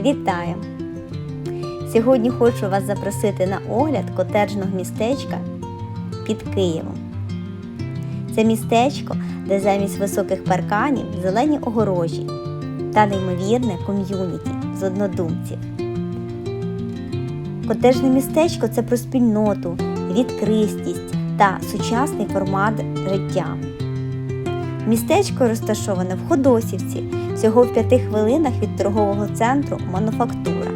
Вітаю! Сьогодні хочу вас запросити на огляд котеджного містечка під Києвом. Це містечко, де замість високих парканів зелені огорожі та неймовірне ком'юніті з однодумців. Котежне містечко це про спільноту, відкритість та сучасний формат життя. Містечко розташоване в Ходосівці, всього в п'яти хвилинах від торгового центру Мануфактура.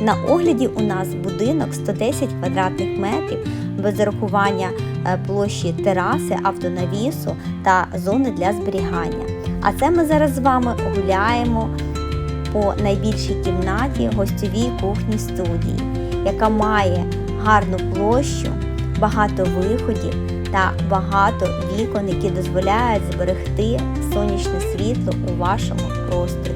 На огляді у нас будинок 110 квадратних метрів без зарахування е, площі тераси, автонавісу та зони для зберігання. А це ми зараз з вами гуляємо по найбільшій кімнаті гостьовій кухні студії, яка має гарну площу, багато виходів та багато вікон, які дозволяють зберегти сонячне світло у вашому просторі.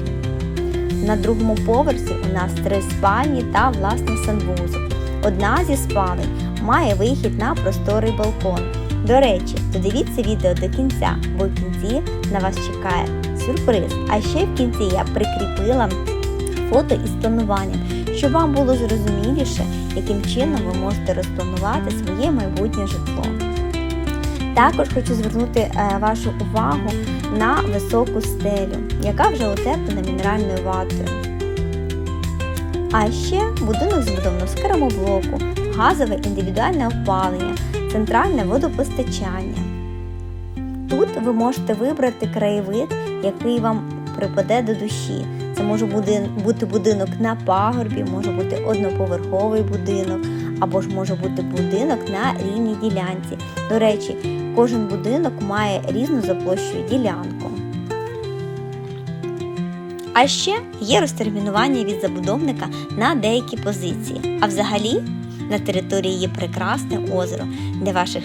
На другому поверсі у нас три спальні та власний санвузол. Одна зі спалень має вихід на просторий балкон. До речі, додивіться відео до кінця, бо в кінці на вас чекає сюрприз. А ще в кінці я прикріпила фото із плануванням, щоб вам було зрозуміліше, яким чином ви можете розпланувати своє майбутнє житло. Також хочу звернути е, вашу увагу на високу стелю, яка вже утеплена мінеральною ватою. А ще будинок збудовано з керамоблоку, газове індивідуальне опалення, центральне водопостачання. Тут ви можете вибрати краєвид, який вам припаде до душі. Це може бути, бути будинок на пагорбі, може бути одноповерховий будинок, або ж може бути будинок на рівній ділянці. До речі, кожен будинок має різну за площею ділянку. А ще є розтермінування від забудовника на деякі позиції. А взагалі на території є прекрасне озеро для ваших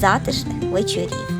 затишних вечорів.